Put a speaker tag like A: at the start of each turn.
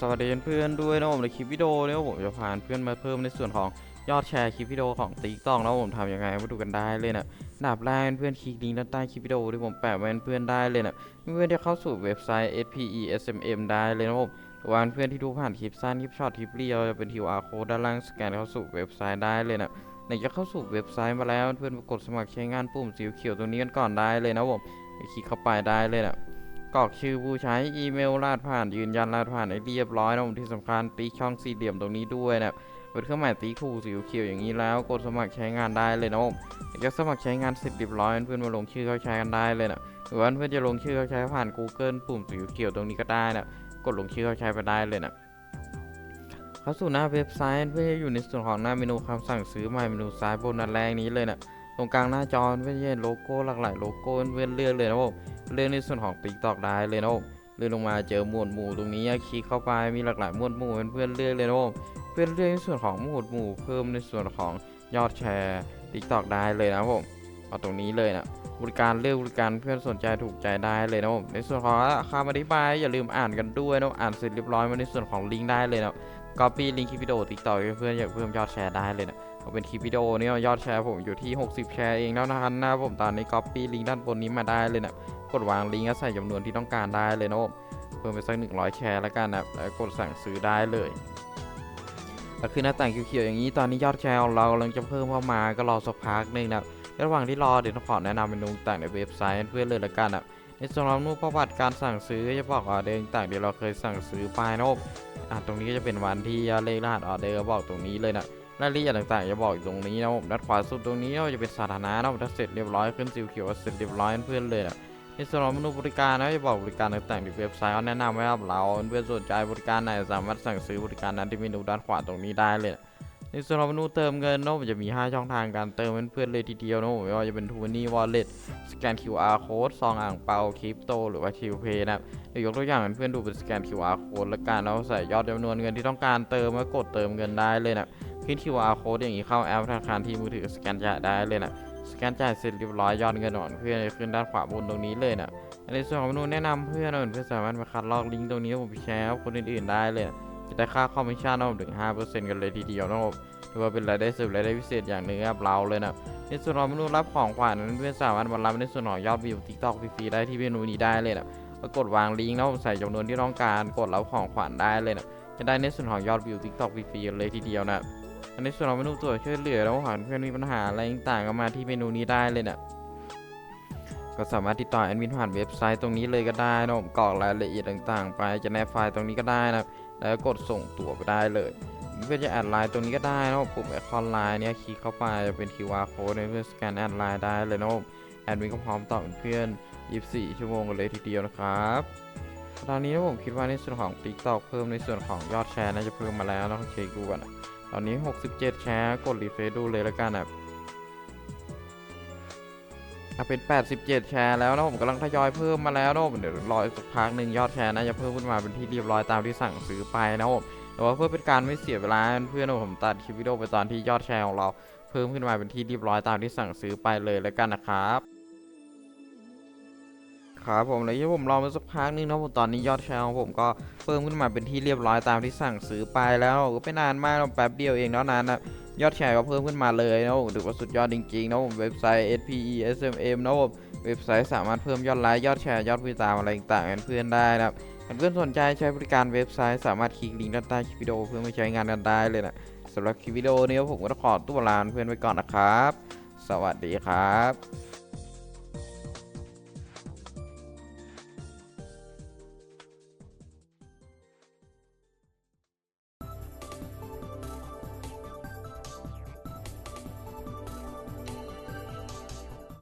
A: สวัสดีเพื่อนๆด้วยนะผมในคลิปวิดีโอนี้ผมจะพาเพื่อนมาเพิ่มในส่วนของยอดแชร์คลิปวิดีโอของติ๊กต็อกนะผมทำยังไงมาดูกันได้เลยนะอันดับแรกเพื่อนคลิกลิงก์ด้านใต้คลิปวิดีโอที่ผมแปะไว้เพื่อนได้เลยนะเพื่อนจะเข้าสู่เว็บไซต์ SPESMM ได้เลยนะผมหรือว่าเพื่อนที่ดูผ่านคลิปสั้นคลิปช็อตคลิปเรียวจะเป็น QR code ด้านล่างสแกนเข้าสู่เว็บไซต์ได้เลยนะไหนจะเข้าสู่เว็บไซต์มาแล้วเพื่อนกดสมัครใช้งานปุ่มสีเขียวตรงนี้กันก่อนได้เลยนะผมคลิกเข้าไปได้เลยนะ กรอกชื่อผู้ใช้อีเมลรหัสผ่านยืนยันรหัสผ่านให้เรียบร้อยนะผมที่สำคัญติ๊กช่องสี่เหลี่ยมตรงนี้ด้วยนะเป็นเครื่องหมายติ๊กคู่สีเขียวอย่างนี้แล้วกดสมัครใช้งานได้เลยนะผมอยากสมัครใช้งานเสร็จเรียบร้อยเพื่อนมาลงชื่อเข้าใช้กันได้เลยนะหรือว่าเพื่อนจะลงชื่อเข้าใช้ผ่าน Google ปุ่มสีเขียวตรงนี้ก็ได้นะกดลงชื่อเข้าใช้ไปได้เลยนะเข้าสู่หน้าเว็บไซต์เพื่อจะอยู่ในส่วนของหน้าเมนูคำสั่งซื้อใหม่เมนูซ้ายบนอันแรกนี้เลยนะตรงกลางหน้าจอเพื่อนจะเห็นโลโก้หลากหลายโลโก้เพื่อนเลือกเลยนะผม เลือกในส่วนของ TikTok ได้เลยนะผมเลื่อนลงมาเจอหมวดหมู่ตรงนี้คลิกเข้าไปมีหลากหลายหมวดหมู่เพื่อนเลือกเลยนะผมเพื่อนเลือกในส่วนของหมวดหมู่เพิ่มในส่วนของยอดแชร์ TikTok ได้เลยนะผมเอาตรงนี้เลยนะบริการเลือกบริการเพื่อนสนใจถูกใจได้เลยนะผมในส่วนของคำอธิบายอย่าลืมอ่านกันด้วยนะอ่านเสร็จเรียบร้อยมาในส่วนของลิงก์ได้เลยนะก๊อปปี้ลิงก์คลิปวิดีโอ TikTok ให้เพื่อนอยากเพิ่มยอดแชร์ได้เลยนะ เอาเป็นคลิปวิดีโอนี้ยอดแชร์ผมอยู่ที่ 60 แชร์เองแล้วนะครับนะผมตอนนี้ก๊อปปี้ลิงก์ด้านบนนี้มาได้เลยนะกดวางลิงก์แล้วใส่จำนวนที่ต้องการได้เลยนะผมเพิ่มไปสัก 100 แชร์แล้วกันนะแล้วกดสั่งซื้อได้เลยแล้วคือหน้าต่างเขียวๆอย่างนี้ตอนนี้ยอดแชร์ของเรากำลังจะเพิ่มเข้ามาก็รอสักพักนึงนะระหว่างที่รอเดี๋ยวต้องขอแนะนำเมนูต่างในเว็บไซต์เพื่อนเลยละกันนะในส่วนของนูประวัติการสั่งซื้อจะบอกออเดอร์ต่างเดี๋ยวเราเคยสั่งซื้อไปนะผมอะตรงนี้ก็จะเป็นวันที่เลขรหัสออเดอร์บอกตรงนี้เลยนะ รายละเอียดต่างๆจะบอกอยู่ตรงนี้นะผมด้านขวาสุดตรงนี้ก็จะเป็นสถานะนะผมถ้าเสร็จเรียบร้อยขึ้นสีเขียวเสร็จเรียบร้อยเพื่อนเลยนะในส่วนของเมนูบริการนะจะบอกบริการต่างๆที่เว็บไซต์เขาแนะนำไว้ครับเราเพื่อนสนใจบริการไหนสามารถสั่งซื้อบริการนั้นที่เมนูด้านขวาตรงนี้ได้เลยนะในส่วนของเมนูเติมเงินนาะมันจะมี 5 ช่องทางการเติมเพื่อนๆเลยทีเดียวนะไม่ว่าจะเป็นทูนี่วอลเล็ตสแกน QR code ซองอ่างเปาคริปโต หรือว่าคิวเพย์นะครับเดี๋ยวยกตัวอย่างเพื่อนดูเป็นสแกน QR code แล้วกันแล้วใส่ยอดจำนวนเงินที่ต้องการเติมแล้วกดเติมเงินได้เลยนะ ขึ้น QR code อย่างนี้เข้าแอปธนาคารที่มือถือสแกนจ่ายได้เลยนะสแกนจ่ายเสร็จเรียบร้อยยอดเงินอ่อนเพื่อนจะขึ้นด้านขวาบนตรงนี้เลยนะในส่วนของเมนูแนะนำเพื่อนนะเพื่อนสามารถมาคัดลอกลิงก์ตรงนี้ผมไปแชร์ให้คนอื่นๆได้เลย จะได้ค่าคอมมิชชั่นนะผมถึง5%กันเลยทีเดียวนะครับหรือว่าเป็นรายได้เสริมรายได้พิเศษอย่างหนึ่งกับเราเลยนะในส่วนของเมนูรับของขวัญนั้นเพื่อนสามารถมารับในส่วนของยอดวิว TikTok ฟรีๆได้ที่เมนูนี้ได้เลยนะก็กดวางลิงก์แล้วผมใส่จำนวนที่ต้องการกดรับของขวัญได้เลยนะจะได้ในส่วนของยอดวิว TikTok ฟรีๆเลยทีเดียวนะ ในส่วนของเมนูตัวช่วยเหลือแล้วหากเพื่อนมีปัญหาอะไรต่างๆก็มาที่เมนูนี้ได้เลยเนะก็สามารถติดต่อแอดมินผ่านเว็บไซต์ตรงนี้เลยก็ได้นะผมกรอกรายละเอียดต่างๆ ไปจะแนบไฟล์ตรงนี้ก็ได้นะแล้วกดส่งตั๋วไปได้เลยเพื่อจะแอดไลน์ตรงนี้ก็ได้นะผมปุ่มไอคอนไลน์เนี่ยคลิกเข้าไปจะเป็น QR code ให้เพื่อนสแกนแอดไลน์ได้เลยนะผมแอดมินก็พร้อมตอบเพื่อน 24 ชั่วโมงกันเลยทีเดียวนะครับตอนนี้นะผมคิดว่าในส่วนของ TikTok เพิ่มในส่วนของยอดแชร์น่าจะเพิ่มมาแล้วนะต้องเช็คดูก่อนนะ ตอนนี้ 67 แชร์กดรีเฟซดูเลยล้วกันนะอะเป็น 87 แชร์แล้วนะผมกำลังทยอยเพิ่มมาแล้วนะผมเดี๋ยวรอสักพักหนึ่งยอดแชร์น่าจะเพิ่มขึ้นมาเป็นที่เรียบร้อยตามที่สั่งซื้อไปนะผมแต่ว่าเพื่อเป็นการไม่เสียเวลาเพื่อนผมตัดคลิปวิดีโอไปตอนที่ยอดแชร์ของเราเพิ่มขึ้นมาเป็นที่เรียบร้อยตามที่สั่งซื้อไปเลยแล้วกันนะครับ ครับผมแล้วที่ผมรอมาสักพักนึงนะผมตอนนี้ยอดแชร์ของผมก็เพิ่มขึ้นมาเป็นที่เรียบร้อยตามที่สั่งซื้อไปแล้วก็ไม่นานมากแป๊บเดียวเองเท่านั้นนะยอดแชร์ก็เพิ่มขึ้นมาเลยนะผมถือว่าสุดยอดจริงๆนะผมเว็บไซต์ SPESMM นะผมเว็บไซต์สามารถเพิ่มยอดไลค์ยอดแชร์ยอดผู้ติดตามอะไรต่างๆเพื่อนได้นะครับเพื่อนสนใจใช้บริการเว็บไซต์สามารถคลิกลิงก์ด้านใต้คลิปวิดีโอเพื่อมาใช้งานกันได้เลยนะสำหรับคลิปวิดีโอนี้ผมก็ต้องขอตัวลาเพื่อนไปก่อนนะครับ สวัสดีครับ